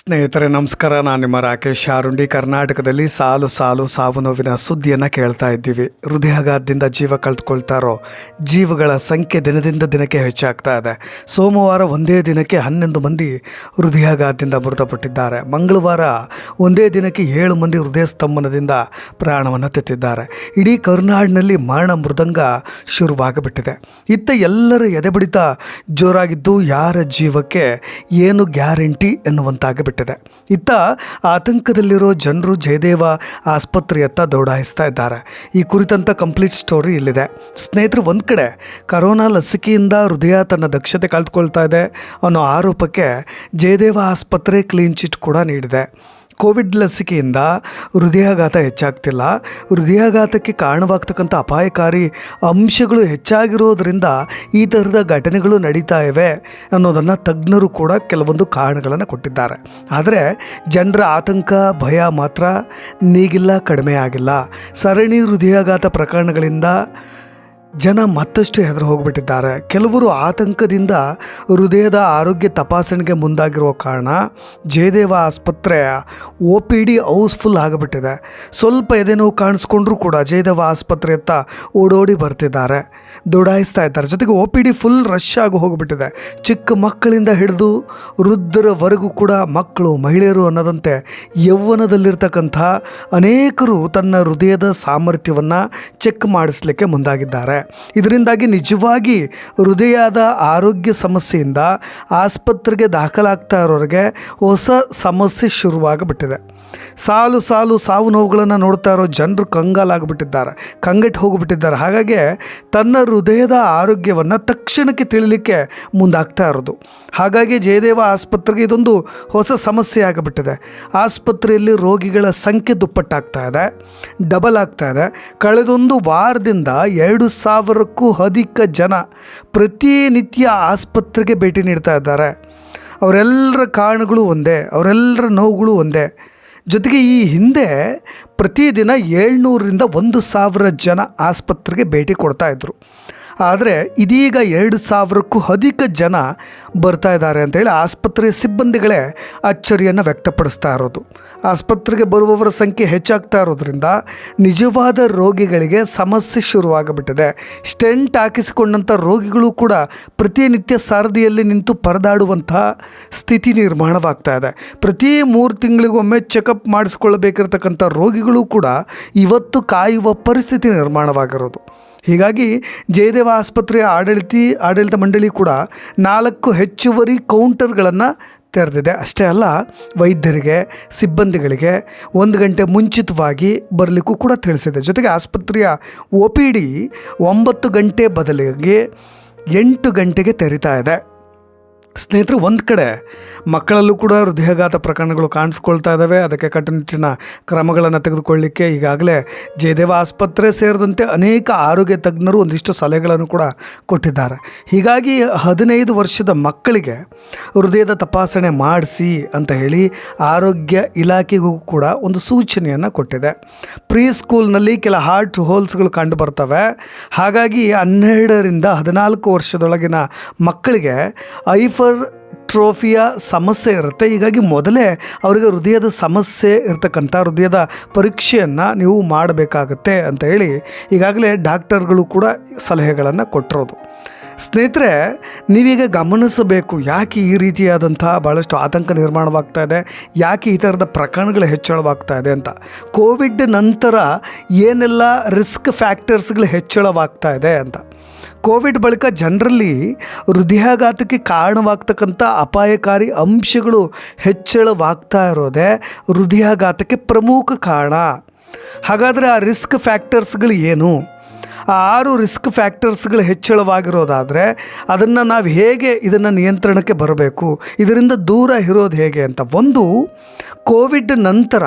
ಸ್ನೇಹಿತರೆ, ನಮಸ್ಕಾರ. ನಾನು ನಿಮ್ಮ ರಾಕೇಶ್ ಆರುಂಡಿ. ಕರ್ನಾಟಕದಲ್ಲಿ ಸಾಲು ಸಾಲು ಸಾವು ನೋವಿನ ಸುದ್ದಿಯನ್ನು ಕೇಳ್ತಾ ಇದ್ದೀವಿ. ಹೃದಯಾಘಾತದಿಂದ ಜೀವ ಕಳೆದುಕೊಳ್ತಾರೋ ಜೀವಗಳ ಸಂಖ್ಯೆ ದಿನದಿಂದ ದಿನಕ್ಕೆ ಹೆಚ್ಚಾಗ್ತಾ ಇದೆ. ಸೋಮವಾರ ಒಂದೇ ದಿನಕ್ಕೆ ಹನ್ನೊಂದು ಮಂದಿ ಹೃದಯಾಘಾತದಿಂದ ಮೃತಪಟ್ಟಿದ್ದಾರೆ. ಮಂಗಳವಾರ ಒಂದೇ ದಿನಕ್ಕೆ ಏಳು ಮಂದಿ ಹೃದಯ ಸ್ತಂಭನದಿಂದ ಪ್ರಾಣವನ್ನು ತೆತ್ತಿದ್ದಾರೆ. ಇಡೀ ಕರುನಾಡಿನಲ್ಲಿ ಮರಣ ಮೃದಂಗ ಶುರುವಾಗಬಿಟ್ಟಿದೆ. ಇತ್ತ ಎಲ್ಲರ ಎದೆಬಡಿತ ಜೋರಾಗಿದ್ದು, ಯಾರ ಜೀವಕ್ಕೆ ಏನು ಗ್ಯಾರಂಟಿ ಎನ್ನುವಂತಾಗಿಬಿಟ್ಟಿದೆ. ಇತ್ತ ಆತಂಕದಲ್ಲಿರೋ ಜನರು ಜಯದೇವ ಆಸ್ಪತ್ರೆಯತ್ತ ದೌಡಾಯಿಸ್ತಾ ಇದ್ದಾರೆ. ಈ ಕುರಿತಂತ ಕಂಪ್ಲೀಟ್ ಸ್ಟೋರಿ ಇಲ್ಲಿದೆ. ಸ್ನೇಹಿತರು, ಒಂದು ಕಡೆ ಕರೋನಾ ಲಸಿಕೆಯಿಂದ ಹೃದಯ ತನ್ನ ದಕ್ಷತೆ ಕಳೆದುಕೊಳ್ತಾ ಇದೆ ಅನ್ನೋ ಆರೋಪಕ್ಕೆ ಜಯದೇವ ಆಸ್ಪತ್ರೆ ಕ್ಲೀನ್ ಚಿಟ್ ಕೂಡ ನೀಡಿದೆ. ಕೋವಿಡ್ ಲಸಿಕೆಯಿಂದ ಹೃದಯಾಘಾತ ಹೆಚ್ಚಾಗ್ತಿಲ್ಲ. ಹೃದಯಾಘಾತಕ್ಕೆ ಕಾರಣವಾಗ್ತಕ್ಕಂಥ ಅಪಾಯಕಾರಿ ಅಂಶಗಳು ಹೆಚ್ಚಾಗಿರೋದ್ರಿಂದ ಈ ಥರದ ಘಟನೆಗಳು ನಡೀತಾ ಇವೆ ಅನ್ನೋದನ್ನು ತಜ್ಞರು ಕೂಡ ಕೆಲವೊಂದು ಕಾರಣಗಳನ್ನು ಕೊಟ್ಟಿದ್ದಾರೆ. ಆದರೆ ಜನರ ಆತಂಕ, ಭಯ ಮಾತ್ರ ನೀಗಿಲ್ಲ, ಕಡಿಮೆ ಸರಣಿ ಹೃದಯಾಘಾತ ಪ್ರಕರಣಗಳಿಂದ ಜನ ಮತ್ತಷ್ಟು ಹೆದರು ಹೋಗಿಬಿಟ್ಟಿದ್ದಾರೆ. ಕೆಲವರು ಆತಂಕದಿಂದ ಹೃದಯದ ಆರೋಗ್ಯ ತಪಾಸಣೆಗೆ ಮುಂದಾಗಿರುವ ಕಾರಣ ಜಯದೇವ ಆಸ್ಪತ್ರೆ ಒ ಪಿ ಡಿ ಹೌಸ್ಫುಲ್ ಆಗಿಬಿಟ್ಟಿದೆ. ಸ್ವಲ್ಪ ಎದೆನೋವು ಕಾಣಿಸ್ಕೊಂಡ್ರೂ ಕೂಡ ಜಯದೇವ ಆಸ್ಪತ್ರೆಯತ್ತ ಓಡೋಡಿ ಬರ್ತಿದ್ದಾರೆ. ದೊಡಾಯಿಸ್ತಾ ಇದ್ದಾರೆ. ಜೊತೆಗೆ O P D full rush ಆಗಿ ಹೋಗಿಬಿಟ್ಟಿದೆ. ಚಿಕ್ಕ ಮಕ್ಕಳಿಂದ ಹಿಡಿದು ವೃದ್ಧರವರೆಗೂ ಕೂಡ ಮಕ್ಕಳು, ಮಹಿಳೆಯರು ಅನ್ನೋದಂತೆ ಯೌವನದಲ್ಲಿರ್ತಕ್ಕಂಥ ಅನೇಕರು ತನ್ನ ಹೃದಯದ ಸಾಮರ್ಥ್ಯವನ್ನು ಚೆಕ್ ಮಾಡಿಸ್ಲಿಕ್ಕೆ ಮುಂದಾಗಿದ್ದಾರೆ. ಇದರಿಂದಾಗಿ ನಿಜವಾಗಿ ಹೃದಯದ ಆರೋಗ್ಯ ಸಮಸ್ಯೆಯಿಂದ ಆಸ್ಪತ್ರೆಗೆ ದಾಖಲಾಗ್ತಾ ಇರೋರಿಗೆ ಹೊಸ ಸಮಸ್ಯೆ ಶುರುವಾಗ್ಬಿಟ್ಟಿದೆ. ಸಾಲು ಸಾಲು ಸಾವು ನೋವುಗಳನ್ನು ನೋಡ್ತಾ ಇರೋ ಜನರು ಕಂಗಾಲಾಗ್ಬಿಟ್ಟಿದ್ದಾರೆ ಕಂಗೆಟ್ಟು ಹೋಗಿಬಿಟ್ಟಿದ್ದಾರೆ. ಹಾಗಾಗಿ ತನ್ನ ಹೃದಯದ ಆರೋಗ್ಯವನ್ನು ತಕ್ಷಣಕ್ಕೆ ತಿಳಿಲಿಕ್ಕೆ ಮುಂದಾಗ್ತಾ ಇರೋದು. ಹಾಗಾಗಿ ಜಯದೇವ ಆಸ್ಪತ್ರೆಗೆ ಇದೊಂದು ಹೊಸ ಸಮಸ್ಯೆ ಆಗಿಬಿಟ್ಟಿದೆ. ಆಸ್ಪತ್ರೆಯಲ್ಲಿ ರೋಗಿಗಳ ಸಂಖ್ಯೆ ದುಪ್ಪಟ್ಟಾಗ್ತಾ ಇದೆ, ಡಬಲ್ ಆಗ್ತಾ ಇದೆ. ಕಳೆದೊಂದು ವಾರದಿಂದ ಎರಡು ಸಾವಿರಕ್ಕೂ ಅಧಿಕ ಜನ ಪ್ರತಿನಿತ್ಯ ಆಸ್ಪತ್ರೆಗೆ ಭೇಟಿ ನೀಡ್ತಾ ಇದ್ದಾರೆ. ಅವರೆಲ್ಲರ ಕಾರಣಗಳು ಒಂದೇ, ಅವರೆಲ್ಲರ ನೋವುಗಳು ಒಂದೇ. ಜೊತೆಗೆ ಈ ಹಿಂದೆ ಪ್ರತಿದಿನ ಏಳ್ನೂರರಿಂದ ಒಂದು ಸಾವಿರ ಜನ ಆಸ್ಪತ್ರೆಗೆ ಭೇಟಿ ಕೊಡ್ತಾಯಿದ್ರು ಆದರೆ ಇದೀಗ ಎರಡು ಸಾವಿರಕ್ಕೂ ಅಧಿಕ ಜನ ಬರ್ತಾ ಇದ್ದಾರೆ ಅಂತೇಳಿ ಆಸ್ಪತ್ರೆ ಸಿಬ್ಬಂದಿಗಳೇ ಅಚ್ಚರಿಯನ್ನು ವ್ಯಕ್ತಪಡಿಸ್ತಾ ಇರೋದು. ಆಸ್ಪತ್ರೆಗೆ ಬರುವವರ ಸಂಖ್ಯೆ ಹೆಚ್ಚಾಗ್ತಾ ಇರೋದ್ರಿಂದ ನಿಜವಾದ ರೋಗಿಗಳಿಗೆ ಸಮಸ್ಯೆ ಶುರುವಾಗಬಿಟ್ಟಿದೆ. ಸ್ಟೆಂಟ್ ಹಾಕಿಸಿಕೊಂಡಂಥ ರೋಗಿಗಳು ಕೂಡ ಪ್ರತಿನಿತ್ಯ ಸಾರದಿಯಲ್ಲಿ ನಿಂತು ಪರದಾಡುವಂತಹ ಸ್ಥಿತಿ ನಿರ್ಮಾಣವಾಗ್ತಾ ಇದೆ. ಪ್ರತಿ ಮೂರು ತಿಂಗಳಿಗೊಮ್ಮೆ ಚೆಕಪ್ ಮಾಡಿಸ್ಕೊಳ್ಬೇಕಿರ್ತಕ್ಕಂಥ ರೋಗಿಗಳು ಕೂಡ ಇವತ್ತು ಕಾಯುವ ಪರಿಸ್ಥಿತಿ ನಿರ್ಮಾಣವಾಗಿರೋದು. ಹೀಗಾಗಿ ಜಯದೇವ ಆಸ್ಪತ್ರೆಯ ಆಡಳಿತ ಆಡಳಿತ ಮಂಡಳಿ ಕೂಡ ನಾಲ್ಕು ಹೆಚ್ಚುವರಿ ಕೌಂಟರ್ಗಳನ್ನು ತೆರೆದಿದೆ. ಅಷ್ಟೇ ಅಲ್ಲ, ವೈದ್ಯರಿಗೆ, ಸಿಬ್ಬಂದಿಗಳಿಗೆ ಒಂದು ಗಂಟೆ ಮುಂಚಿತವಾಗಿ ಬರಲಿಕ್ಕೂ ಕೂಡ ತಿಳಿಸಿದೆ. ಜೊತೆಗೆ ಆಸ್ಪತ್ರೆಯ ಒ ಪಿ ಡಿ ಒಂಬತ್ತು ಗಂಟೆ ಬದಲಿಗೆ ಎಂಟು ಗಂಟೆಗೆ ತೆರಿತಾ ಇದೆ. ಸ್ನೇಹಿತರು, ಒಂದು ಕಡೆ ಮಕ್ಕಳಲ್ಲೂ ಕೂಡ ಹೃದಯಾಘಾತ ಪ್ರಕರಣಗಳು ಕಾಣಿಸ್ಕೊಳ್ತಾ ಇದ್ದಾವೆ ಅದಕ್ಕೆ ಕಟ್ಟುನಿಟ್ಟಿನ ಕ್ರಮಗಳನ್ನು ತೆಗೆದುಕೊಳ್ಳಿಕ್ಕೆ ಈಗಾಗಲೇ ಜಯದೇವ ಆಸ್ಪತ್ರೆ ಸೇರಿದಂತೆ ಅನೇಕ ಆರೋಗ್ಯ ತಜ್ಞರು ಒಂದಿಷ್ಟು ಸಲಹೆಗಳನ್ನು ಕೂಡ ಕೊಟ್ಟಿದ್ದಾರೆ. ಹೀಗಾಗಿ ಹದಿನೈದು ವರ್ಷದ ಮಕ್ಕಳಿಗೆ ಹೃದಯದ ತಪಾಸಣೆ ಮಾಡಿಸಿ ಅಂತ ಹೇಳಿ ಆರೋಗ್ಯ ಇಲಾಖೆಗೂ ಕೂಡ ಒಂದು ಸೂಚನೆಯನ್ನು ಕೊಟ್ಟಿದೆ. ಪ್ರೀ ಸ್ಕೂಲ್ನಲ್ಲಿ ಕೆಲ ಹಾರ್ಟ್ ಹೋಲ್ಸ್ಗಳು ಕಂಡು ಬರ್ತವೆ. ಹಾಗಾಗಿ ಹನ್ನೆರಡರಿಂದ ಹದಿನಾಲ್ಕು ವರ್ಷದೊಳಗಿನ ಮಕ್ಕಳಿಗೆ ಐಫರ್ ಟ್ರೋಫಿಯ ಸಮಸ್ಯೆ ಇರುತ್ತೆ. ಹೀಗಾಗಿ ಮೊದಲೇ ಅವರಿಗೆ ಹೃದಯದ ಸಮಸ್ಯೆ ಇರತಕ್ಕಂಥ ಹೃದಯದ ಪರೀಕ್ಷೆಯನ್ನು ನೀವು ಮಾಡಬೇಕಾಗತ್ತೆ ಅಂತ ಹೇಳಿ ಈಗಾಗಲೇ ಡಾಕ್ಟರ್ಗಳು ಕೂಡ ಸಲಹೆಗಳನ್ನು ಕೊಟ್ಟಿರೋದು. ಸ್ನೇಹಿತರೆ, ನೀವೀಗ ಗಮನಿಸಬೇಕು ಯಾಕೆ ಈ ರೀತಿಯಾದಂತಹ ಭಾಳಷ್ಟು ಆತಂಕ ನಿರ್ಮಾಣವಾಗ್ತಾ ಇದೆ, ಯಾಕೆ ಈ ಥರದ ಪ್ರಕರಣಗಳು ಹೆಚ್ಚಳವಾಗ್ತಾ ಇದೆ ಅಂತ. ಕೋವಿಡ್ ನಂತರ ಏನೆಲ್ಲ ರಿಸ್ಕ್ ಫ್ಯಾಕ್ಟರ್ಸ್ಗಳು ಹೆಚ್ಚಳವಾಗ್ತಾ ಇದೆ ಅಂತ. ಕೋವಿಡ್ ಬಳಿಕ ಜನರಲ್ಲಿ ಹೃದಯಾಘಾತಕ್ಕೆ ಕಾರಣವಾಗ್ತಕ್ಕಂಥ ಅಪಾಯಕಾರಿ ಅಂಶಗಳು ಹೆಚ್ಚಳವಾಗ್ತಾ ಇರೋದೇ ಹೃದಯಾಘಾತಕ್ಕೆ ಪ್ರಮುಖ ಕಾರಣ. ಹಾಗಾದರೆ ಆ ರಿಸ್ಕ್ ಫ್ಯಾಕ್ಟರ್ಸ್ಗಳು ಏನು? ಆ ಆರು ರಿಸ್ಕ್ ಫ್ಯಾಕ್ಟರ್ಸ್ಗಳು ಹೆಚ್ಚಳವಾಗಿರೋದಾದರೆ ಅದನ್ನು ನಾವು ಹೇಗೆ ಇದನ್ನು ನಿಯಂತ್ರಣಕ್ಕೆ ಬರಬೇಕು? ಇದರಿಂದ ದೂರ ಇರೋದು ಹೇಗೆ ಅಂತ. ಒಂದು, ಕೋವಿಡ್ ನಂತರ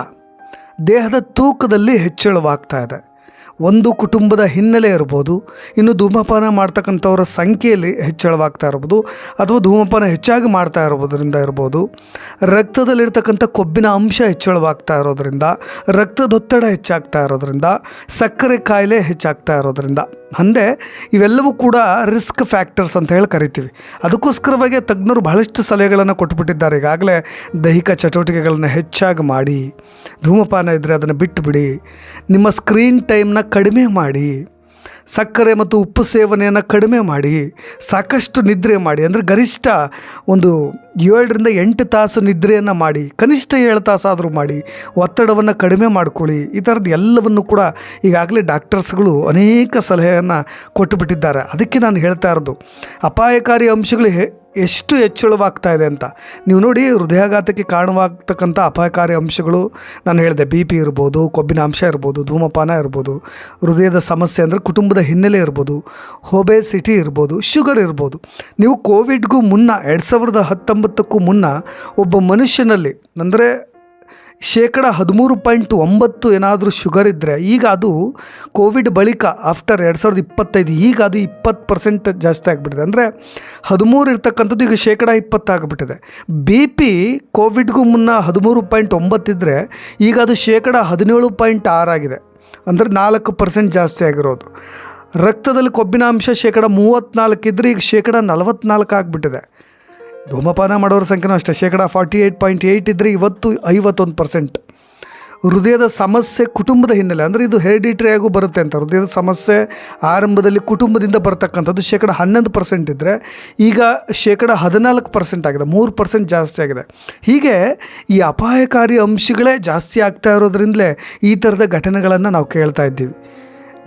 ದೇಹದ ತೂಕದಲ್ಲಿ ಹೆಚ್ಚಳವಾಗ್ತಾ ಇದೆ. ಒಂದು ಕುಟುಂಬದ ಹಿನ್ನೆಲೆ ಇರ್ಬೋದು, ಇನ್ನು ಧೂಮಪಾನ ಮಾಡ್ತಕ್ಕಂಥವ್ರ ಸಂಖ್ಯೆಯಲ್ಲಿ ಹೆಚ್ಚಳವಾಗ್ತಾ ಇರ್ಬೋದು, ಅಥವಾ ಧೂಮಪಾನ ಹೆಚ್ಚಾಗಿ ಮಾಡ್ತಾ ಇರೋದ್ರಿಂದ ಇರ್ಬೋದು, ರಕ್ತದಲ್ಲಿರ್ತಕ್ಕಂಥ ಕೊಬ್ಬಿನ ಅಂಶ ಹೆಚ್ಚಳವಾಗ್ತಾ ಇರೋದ್ರಿಂದ, ರಕ್ತದೊತ್ತಡ ಹೆಚ್ಚಾಗ್ತಾ ಇರೋದ್ರಿಂದ, ಸಕ್ಕರೆ ಕಾಯಿಲೆ ಹೆಚ್ಚಾಗ್ತಾ ಇರೋದ್ರಿಂದ. ಅಂದೆ ಇವೆಲ್ಲವೂ ಕೂಡ ರಿಸ್ಕ್ ಫ್ಯಾಕ್ಟರ್ಸ್ ಅಂತ ಹೇಳಿ ಕರಿತೀವಿ. ಅದಕ್ಕೋಸ್ಕರವಾಗಿ ತಜ್ಞರು ಬಹಳಷ್ಟು ಸಲಹೆಗಳನ್ನು ಕೊಟ್ಟುಬಿಟ್ಟಿದ್ದಾರೆ ಈಗಾಗಲೇ ದೈಹಿಕ ಚಟುವಟಿಕೆಗಳನ್ನು ಹೆಚ್ಚಾಗಿ ಮಾಡಿ, ಧೂಮಪಾನ ಇದ್ದರೆ ಅದನ್ನು ಬಿಟ್ಟುಬಿಡಿ ನಿಮ್ಮ ಸ್ಕ್ರೀನ್ ಟೈಮ್ನ ಕಡಿಮೆ ಮಾಡಿ. ಸಕ್ಕರೆ ಮತ್ತು ಉಪ್ಪು ಸೇವನೆಯನ್ನು ಕಡಿಮೆ ಮಾಡಿ, ಸಾಕಷ್ಟು ನಿದ್ರೆ ಮಾಡಿ, ಅಂದರೆ ಗರಿಷ್ಠ ಒಂದು ಏಳರಿಂದ ಎಂಟು ತಾಸು ನಿದ್ರೆಯನ್ನು ಮಾಡಿ, ಕನಿಷ್ಠ ಏಳು ತಾಸಾದರೂ ಮಾಡಿ, ಒತ್ತಡವನ್ನು ಕಡಿಮೆ ಮಾಡ್ಕೊಳ್ಳಿ. ಈ ಥರದ್ದು ಎಲ್ಲವನ್ನು ಕೂಡ ಈಗಾಗಲೇ ಡಾಕ್ಟರ್ಸ್ಗಳು ಅನೇಕ ಸಲಹೆಯನ್ನು ಕೊಟ್ಟುಬಿಟ್ಟಿದ್ದಾರೆ. ಅದಕ್ಕೆ ನಾನು ಹೇಳ್ತಾ ಇರೋದು, ಅಪಾಯಕಾರಿ ಅಂಶಗಳು ಎಷ್ಟು ಹೆಚ್ಚಳವಾಗ್ತಾ ಇದೆ ಅಂತ. ನೀವು ನೋಡಿ ಹೃದಯಾಘಾತಕ್ಕೆ ಕಾರಣವಾಗ್ತಕ್ಕಂಥ ಅಪಾಯಕಾರಿ ಅಂಶಗಳು. ನಾನು ಹೇಳಿದೆ ಬಿ ಪಿ ಇರ್ಬೋದು, ಕೊಬ್ಬಿನ ಅಂಶ ಇರ್ಬೋದು, ಧೂಮಪಾನ ಇರ್ಬೋದು, ಹೃದಯದ ಸಮಸ್ಯೆ ಅಂದರೆ ಕುಟುಂಬದ ಹಿನ್ನೆಲೆ ಇರ್ಬೋದು ಹೋಬೆಸಿಟಿ ಇರ್ಬೋದು, ಶುಗರ್ ಇರ್ಬೋದು. ನೀವು ಕೋವಿಡ್ಗೂ ಮುನ್ನ, ಎರಡು ಸಾವಿರದ ಹತ್ತೊಂಬತ್ತಕ್ಕೂ ಮುನ್ನ ಒಬ್ಬ ಮನುಷ್ಯನಲ್ಲಿ, ಅಂದರೆ ಶೇಕಡ ಹದಿಮೂರು ಪಾಯಿಂಟ್ ಒಂಬತ್ತು ಏನಾದರೂ ಶುಗರ್ ಇದ್ದರೆ ಈಗ ಅದು ಕೋವಿಡ್ ಬಳಿಕ ಆಫ್ಟರ್ ಎರಡು ಸಾವಿರದ ಇಪ್ಪತ್ತೈದು ಈಗ ಅದು ಇಪ್ಪತ್ತು ಪರ್ಸೆಂಟ್ ಜಾಸ್ತಿ ಆಗಿಬಿಟ್ಟಿದೆ. ಅಂದರೆ ಹದಿಮೂರು ಇರ್ತಕ್ಕಂಥದ್ದು ಈಗ ಶೇಕಡ ಇಪ್ಪತ್ತಾಗ್ಬಿಟ್ಟಿದೆ ಬಿ ಪಿ ಕೋವಿಡ್ಗೂ ಮುನ್ನ ಹದಿಮೂರು ಪಾಯಿಂಟ್ ಒಂಬತ್ತಿದ್ದರೆ ಈಗ ಅದು ಶೇಕಡ ಹದಿನೇಳು ಪಾಯಿಂಟ್ ಆರಾಗಿದೆ ಅಂದರೆ ನಾಲ್ಕು ಪರ್ಸೆಂಟ್ ಜಾಸ್ತಿ ಆಗಿರೋದು. ರಕ್ತದಲ್ಲಿ ಕೊಬ್ಬಿನ ಅಂಶ ಶೇಕಡ ಮೂವತ್ತ್ನಾಲ್ಕು ಇದ್ದರೆ ಈಗ ಶೇಕಡ ನಲವತ್ತ್ನಾಲ್ಕು ಆಗಿಬಿಟ್ಟಿದೆ. ಧೂಮಪಾನ ಮಾಡೋರ ಸಂಖ್ಯೆನೂ ಅಷ್ಟೇ. ಶೇಕಡ ಫಾರ್ಟಿ ಏಯ್ಟ್ ಪಾಯಿಂಟ್ ಏಯ್ಟ್ ಇದ್ದರೆ ಇವತ್ತು ಐವತ್ತೊಂದು ಪರ್ಸೆಂಟ್ ಹೃದಯದ ಸಮಸ್ಯೆ ಕುಟುಂಬದ ಹಿನ್ನೆಲೆ, ಅಂದರೆ ಇದು ಹೆರಿಡಿಟ್ರಿ ಆಗು ಬರುತ್ತೆ ಅಂತ. ಹೃದಯದ ಸಮಸ್ಯೆ ಆರಂಭದಲ್ಲಿ ಕುಟುಂಬದಿಂದ ಬರತಕ್ಕಂಥದ್ದು ಶೇಕಡ ಹನ್ನೊಂದು ಪರ್ಸೆಂಟ್ ಇದ್ದರೆ ಈಗ ಶೇಕಡ ಹದಿನಾಲ್ಕು ಪರ್ಸೆಂಟ್ ಆಗಿದೆ, ಮೂರು ಪರ್ಸೆಂಟ್ ಜಾಸ್ತಿ ಆಗಿದೆ. ಹೀಗೆ ಈ ಅಪಾಯಕಾರಿ ಅಂಶಗಳೇ ಜಾಸ್ತಿ ಆಗ್ತಾ ಇರೋದ್ರಿಂದಲೇ ಈ ಥರದ ಘಟನೆಗಳನ್ನು ನಾವು ಕೇಳ್ತಾ ಇದ್ದೀವಿ.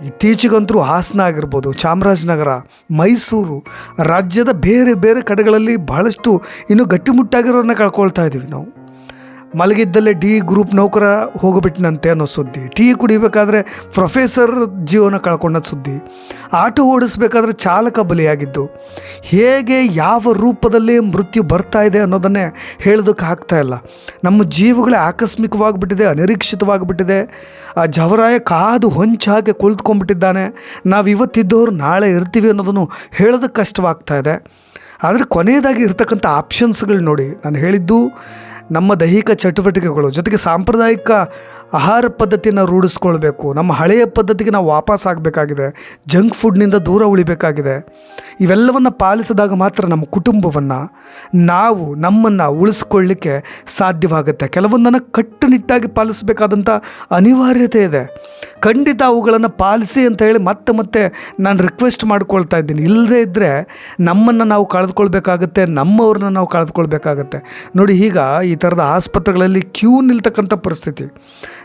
ಇತ್ತೀಚೆಗಂತೂ ಹಾಸನ ಆಗಿರ್ಬೋದು, ಚಾಮರಾಜನಗರ, ಮೈಸೂರು ರಾಜ್ಯದ ಬೇರೆ ಬೇರೆ ಕಡೆಗಳಲ್ಲಿ ಬಹಳಷ್ಟು ಇನ್ನೂ ಗಟ್ಟಿಮುಟ್ಟಾಗಿರೋರನ್ನ ಕಳ್ಕೊಳ್ತಾ ಇದ್ದೀವಿ ನಾವು. ಮಲಗಿದ್ದಲ್ಲೇ ಡಿ ಗ್ರೂಪ್ ನೌಕರ ಹೋಗಿಬಿಟ್ನಂತೆ ಅನ್ನೋ ಸುದ್ದಿ. ಟೀ ಕುಡಿಬೇಕಾದ್ರೆ ಪ್ರೊಫೆಸರ್ ಜೀವನ ಕಳ್ಕೊಂಡ ಸುದ್ದಿ. ಆಟೋ ಓಡಿಸ್ಬೇಕಾದ್ರೆ ಚಾಲಕ ಬಲಿಯಾಗಿದ್ದು. ಹೇಗೆ ಯಾವ ರೂಪದಲ್ಲಿ ಮೃತ್ಯು ಬರ್ತಾ ಇದೆ ಅನ್ನೋದನ್ನೇ ಹೇಳೋದಕ್ಕೆ ಆಗ್ತಾ ಇಲ್ಲ. ನಮ್ಮ ಜೀವಗಳೇ ಆಕಸ್ಮಿಕವಾಗಿಬಿಟ್ಟಿದೆ, ಅನಿರೀಕ್ಷಿತವಾಗಿಬಿಟ್ಟಿದೆ. ಆ ಜವರಾಯ ಕಾದು ಹೊಂಚಾಗೆ ಕುಳಿತುಕೊಂಡ್ಬಿಟ್ಟಿದ್ದಾನೆ. ನಾವು ಇವತ್ತಿದ್ದವರು ನಾಳೆ ಇರ್ತೀವಿ ಅನ್ನೋದನ್ನು ಹೇಳೋದಕ್ಕೆ ಕಷ್ಟವಾಗ್ತಾ ಇದೆ. ಆದರೆ ಕೊನೆಯದಾಗಿ ಇರ್ತಕ್ಕಂಥ ಆಪ್ಷನ್ಸ್ಗಳು ನೋಡಿ. ನಾನು ಹೇಳಿದ್ದು ನಮ್ಮ ದೈಹಿಕ ಚಟುವಟಿಕೆಗಳು ಜೊತೆಗೆ ಸಾಂಪ್ರದಾಯಿಕ ಆಹಾರ ಪದ್ಧತಿಯನ್ನು ರೂಢಿಸ್ಕೊಳ್ಬೇಕು. ನಮ್ಮ ಹಳೆಯ ಪದ್ಧತಿಗೆ ನಾವು ವಾಪಸ್ ಆಗಬೇಕಾಗಿದೆ. ಜಂಕ್ ಫುಡ್ನಿಂದ ದೂರ ಉಳಿಬೇಕಾಗಿದೆ. ಇವೆಲ್ಲವನ್ನು ಪಾಲಿಸಿದಾಗ ಮಾತ್ರ ನಮ್ಮ ಕುಟುಂಬವನ್ನು ನಾವು ನಮ್ಮನ್ನು ಉಳಿಸ್ಕೊಳ್ಳಿಕ್ಕೆ ಸಾಧ್ಯವಾಗುತ್ತೆ. ಕೆಲವೊಂದನ್ನು ಕಟ್ಟುನಿಟ್ಟಾಗಿ ಪಾಲಿಸಬೇಕಾದಂಥ ಅನಿವಾರ್ಯತೆ ಇದೆ. ಖಂಡಿತ ಅವುಗಳನ್ನು ಪಾಲಿಸಿ ಅಂತ ಹೇಳಿ ಮತ್ತೆ ಮತ್ತೆ ನಾನು ರಿಕ್ವೆಸ್ಟ್ ಮಾಡ್ಕೊಳ್ತಾ ಇದ್ದೀನಿ. ಇಲ್ಲದೇ ಇದ್ದರೆ ನಮ್ಮನ್ನು ನಾವು ಕಳೆದುಕೊಳ್ಬೇಕಾಗತ್ತೆ, ನಮ್ಮವ್ರನ್ನ ನಾವು ಕಳೆದುಕೊಳ್ಬೇಕಾಗತ್ತೆ. ನೋಡಿ ಈಗ ಈ ಥರದ ಆಸ್ಪತ್ರೆಗಳಲ್ಲಿ ಕ್ಯೂ ನಿಲ್ತಕ್ಕಂಥ ಪರಿಸ್ಥಿತಿ.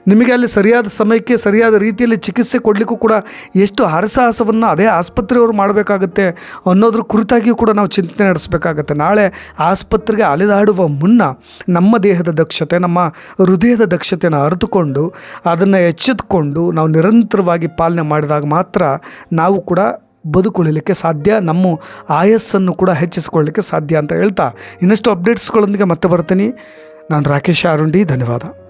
ನಿಮಗೆ ಅಲ್ಲಿ ಸರಿಯಾದ ಸಮಯಕ್ಕೆ, ಸರಿಯಾದ ರೀತಿಯಲ್ಲಿ ಚಿಕಿತ್ಸೆ ಕೊಡಲಿಕ್ಕೂ ಕೂಡ ಎಷ್ಟು ಹರಸಾಹಸವನ್ನು ಅದೇ ಆಸ್ಪತ್ರೆಯವರು ಮಾಡಬೇಕಾಗುತ್ತೆ ಅನ್ನೋದ್ರ ಕುರಿತಾಗಿಯೂ ಕೂಡ ನಾವು ಚಿಂತನೆ ನಡೆಸಬೇಕಾಗತ್ತೆ. ನಾಳೆ ಆಸ್ಪತ್ರೆಗೆ ಅಲೆದಾಡುವ ಮುನ್ನ ನಮ್ಮ ದೇಹದ ದಕ್ಷತೆ, ನಮ್ಮ ಹೃದಯದ ದಕ್ಷತೆಯನ್ನು ಅರಿತುಕೊಂಡು ಅದನ್ನು ಎಚ್ಚೆತ್ಕೊಂಡು ನಾವು ನಿರಂತರವಾಗಿ ಪಾಲನೆ ಮಾಡಿದಾಗ ಮಾತ್ರ ನಾವು ಕೂಡ ಬದುಕುಳಿಲಿಕ್ಕೆ ಸಾಧ್ಯ, ನಮ್ಮ ಆಯಸ್ಸನ್ನು ಕೂಡ ಹೆಚ್ಚಿಸಿಕೊಳ್ಳಲಿಕ್ಕೆ ಸಾಧ್ಯ ಅಂತ ಹೇಳ್ತಾ ಇನ್ನಷ್ಟು ಅಪ್ಡೇಟ್ಸ್ಗಳೊಂದಿಗೆ ಮತ್ತೆ ಬರ್ತೀನಿ. ನಾನು ರಾಕೇಶ್ ಅರುಂಡಿ ಧನ್ಯವಾದ.